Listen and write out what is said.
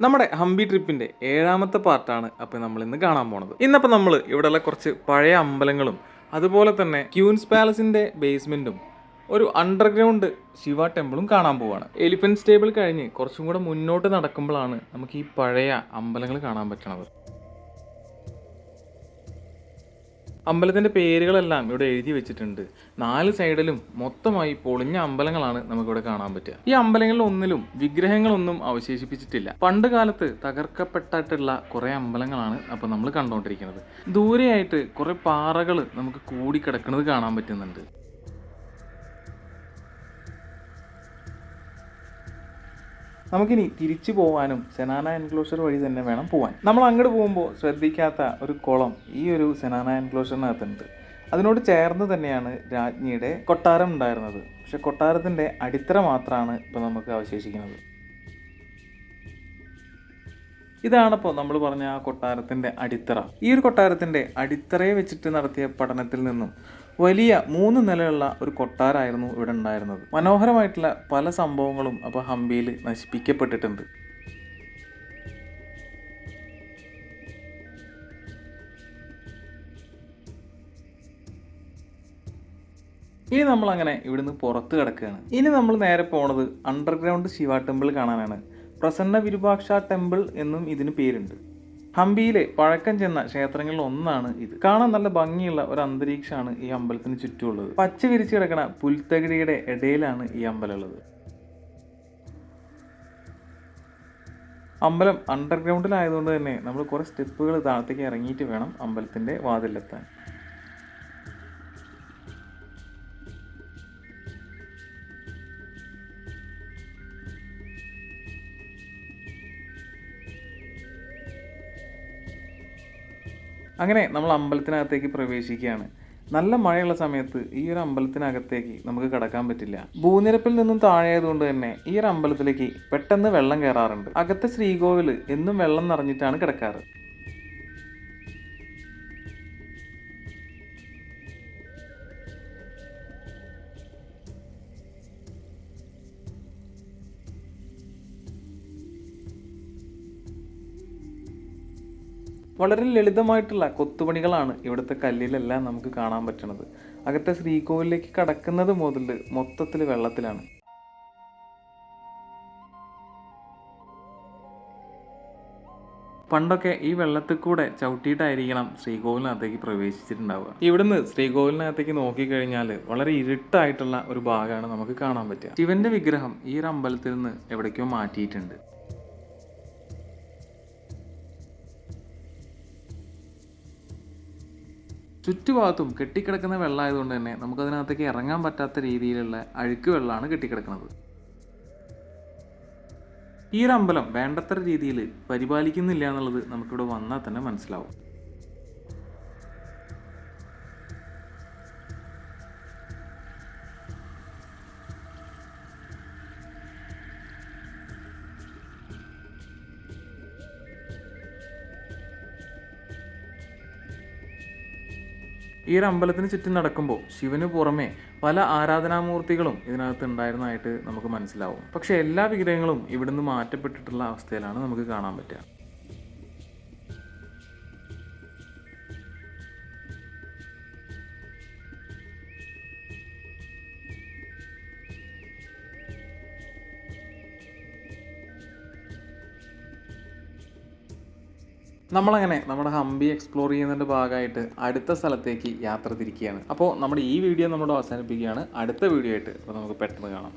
നമ്മുടെ ഹംപി ട്രിപ്പിന്റെ ഏഴാമത്തെ പാർട്ടാണ് അപ്പോൾ നമ്മൾ ഇന്ന് കാണാൻ പോണത്. ഇന്നപ്പോൾ നമ്മൾ ഇവിടെയുള്ള കുറച്ച് പഴയ അമ്പലങ്ങളും അതുപോലെ തന്നെ ക്യൂൻസ് പാലസിന്റെ ബേസ്മെന്റും ഒരു അണ്ടർഗ്രൗണ്ട് ശിവ ടെമ്പിളും കാണാൻ പോവാണ്. എലിഫന്റ് സ്റ്റേബിൾ കഴിഞ്ഞ് കുറച്ചും കൂടെ മുന്നോട്ട് നടക്കുമ്പോഴാണ് നമുക്ക് ഈ പഴയ അമ്പലങ്ങൾ കാണാൻ പറ്റണത്. അമ്പലത്തിന്റെ പേരുകളെല്ലാം ഇവിടെ എഴുതി വെച്ചിട്ടുണ്ട്. നാല് സൈഡിലും മൊത്തമായി പൊളിഞ്ഞ അമ്പലങ്ങളാണ് നമുക്കിവിടെ കാണാൻ പറ്റുക. ഈ അമ്പലങ്ങളിൽ ഒന്നിലും വിഗ്രഹങ്ങളൊന്നും അവശേഷിപ്പിച്ചിട്ടില്ല. പണ്ട് കാലത്ത് തകർക്കപ്പെട്ടിട്ടുള്ള കുറെ അമ്പലങ്ങളാണ് അപ്പോൾ നമ്മൾ കണ്ടുകൊണ്ടിരിക്കുന്നത് ദൂരെയായിട്ട് കുറേ പാറകൾ നമുക്ക് കൂടി കിടക്കുന്നത് കാണാൻ പറ്റുന്നുണ്ട്. നമുക്കിനി തിരിച്ചു പോകാനും സെനാന എൻക്ലോഷർ വഴി തന്നെ വേണം പോകാൻ നമ്മൾ അങ്ങോട്ട് പോകുമ്പോൾ ശ്രദ്ധിക്കാത്ത ഒരു കുളം ഈ ഒരു സെനാന എൻക്ലോഷറിനകത്തുണ്ട് അതിനോട് ചേർന്ന് തന്നെയാണ് രാജ്ഞിയുടെ കൊട്ടാരം ഉണ്ടായിരുന്നത്. പക്ഷെ കൊട്ടാരത്തിന്റെ അടിത്തറ മാത്രമാണ് ഇപ്പോൾ നമുക്ക് അവശേഷിക്കുന്നത്. ഇതാണിപ്പോൾ നമ്മൾ പറഞ്ഞ ആ കൊട്ടാരത്തിന്റെ അടിത്തറ. ഈ ഒരു കൊട്ടാരത്തിന്റെ അടിത്തറയെ വെച്ചിട്ട് നടത്തിയ പഠനത്തിൽ നിന്നും വലിയ മൂന്ന് നിലയുള്ള ഒരു കൊട്ടാരമായിരുന്നു ഇവിടെ ഉണ്ടായിരുന്നത്. മനോഹരമായിട്ടുള്ള പല സംഭവങ്ങളും അപ്പോൾ ഹംപിയിൽ നശിപ്പിക്കപ്പെട്ടിട്ടുണ്ട്. ഇനി നമ്മൾ അങ്ങനെ ഇവിടുന്ന് പുറത്ത് കിടക്കുകയാണ്. ഇനി നമ്മൾ നേരെ പോണത് അണ്ടർഗ്രൗണ്ട് ശിവ ടെമ്പിൾ കാണാനാണ്. പ്രസന്ന വിരുപാക്ഷ ടെമ്പിൾ എന്നും ഇതിന് പേരുണ്ട്. ഹംപിയിലെ പഴക്കം ചെന്ന ക്ഷേത്രങ്ങളിൽ ഒന്നാണ് ഇത്. കാണാൻ നല്ല ഭംഗിയുള്ള ഒരു അന്തരീക്ഷമാണ് ഈ അമ്പലത്തിന് ചുറ്റുമുള്ളത്. പച്ച വിരിച്ചു കിടക്കുന്ന പുൽത്തകിടിയുടെ ഇടയിലാണ് ഈ അമ്പലം ഉള്ളത്. അമ്പലം അണ്ടർഗ്രൗണ്ടിലായതുകൊണ്ട് തന്നെ നമ്മൾ കുറേ സ്റ്റെപ്പുകൾ താഴത്തേക്ക് ഇറങ്ങിയിട്ട് വേണം അമ്പലത്തിന്റെ വാതിലെത്താൻ അങ്ങനെ നമ്മൾ അമ്പലത്തിനകത്തേക്ക് പ്രവേശിക്കുകയാണ്. നല്ല മഴയുള്ള സമയത്ത് ഈ ഒരു അമ്പലത്തിനകത്തേക്ക് നമുക്ക് കടക്കാൻ പറ്റില്ല. ഭൂനിരപ്പിൽ നിന്നും താഴെയായതുകൊണ്ട് തന്നെ ഈ ഒരു അമ്പലത്തിലേക്ക് പെട്ടെന്ന് വെള്ളം കയറാറുണ്ട്. അകത്തെ ശ്രീകോവിൽ എന്നും വെള്ളം നിറഞ്ഞിട്ടാണ് കിടക്കാറ്. വളരെ ലളിതമായിട്ടുള്ള കൊത്തുപണികളാണ് ഇവിടുത്തെ കല്ലിലെല്ലാം നമുക്ക് കാണാൻ പറ്റുന്നത് അകത്തെ ശ്രീകോവിലേക്ക് കടക്കുന്നത് മുതൽ മൊത്തത്തിൽ വെള്ളത്തിലാണ്. പണ്ടൊക്കെ ഈ വെള്ളത്തിൽ കൂടെ ചവിട്ടിയിട്ടായിരിക്കണം ശ്രീകോവിലിനകത്തേക്ക് പ്രവേശിച്ചിട്ടുണ്ടാവുക. ഇവിടുന്ന് ശ്രീകോവിലിനകത്തേക്ക് നോക്കിക്കഴിഞ്ഞാൽ വളരെ ഇരുട്ടായിട്ടുള്ള ഒരു ഭാഗമാണ് നമുക്ക് കാണാൻ പറ്റുക. ശിവന്റെ വിഗ്രഹം ഈ ഒരു അമ്പലത്തിൽ നിന്ന് എവിടേക്കോ മാറ്റിയിട്ടുണ്ട്. ചുറ്റുഭാഗത്തും കെട്ടിക്കിടക്കുന്ന വെള്ളമായതുകൊണ്ട് തന്നെ നമുക്കതിനകത്തേക്ക് ഇറങ്ങാൻ പറ്റാത്ത രീതിയിലുള്ള അഴുക്ക് വെള്ളമാണ് കെട്ടിക്കിടക്കുന്നത്. ഈ ഒരു അമ്പലം വേണ്ടത്ര രീതിയിൽ പരിപാലിക്കുന്നില്ല എന്നുള്ളത് നമുക്കിവിടെ വന്നാൽ തന്നെ മനസ്സിലാവും. ഈ ഒരു അമ്പലത്തിന് ചുറ്റും നടക്കുമ്പോൾ ശിവന് പുറമെ പല ആരാധനാമൂർത്തികളും ഇതിനകത്ത് ഉണ്ടായിരുന്നതായിട്ട് നമുക്ക് മനസ്സിലാവും. പക്ഷെ എല്ലാ വിഗ്രഹങ്ങളും ഇവിടുന്ന് മാറ്റപ്പെട്ടിട്ടുള്ള അവസ്ഥയിലാണ് നമുക്ക് കാണാൻ പറ്റുക. നമ്മളങ്ങനെ നമ്മുടെ ഹംപി എക്സ്പ്ലോർ ചെയ്യുന്നതിന്റെ ഭാഗമായിട്ട് അടുത്ത സ്ഥലത്തേക്ക് യാത്ര തിരിക്കുകയാണ്. അപ്പോൾ നമ്മുടെ ഈ വീഡിയോ നമ്മൾ അവസാനിപ്പിക്കുകയാണ്. അടുത്ത വീഡിയോ ആയിട്ട് അപ്പോൾ നമുക്ക് പെട്ടെന്ന് കാണാം.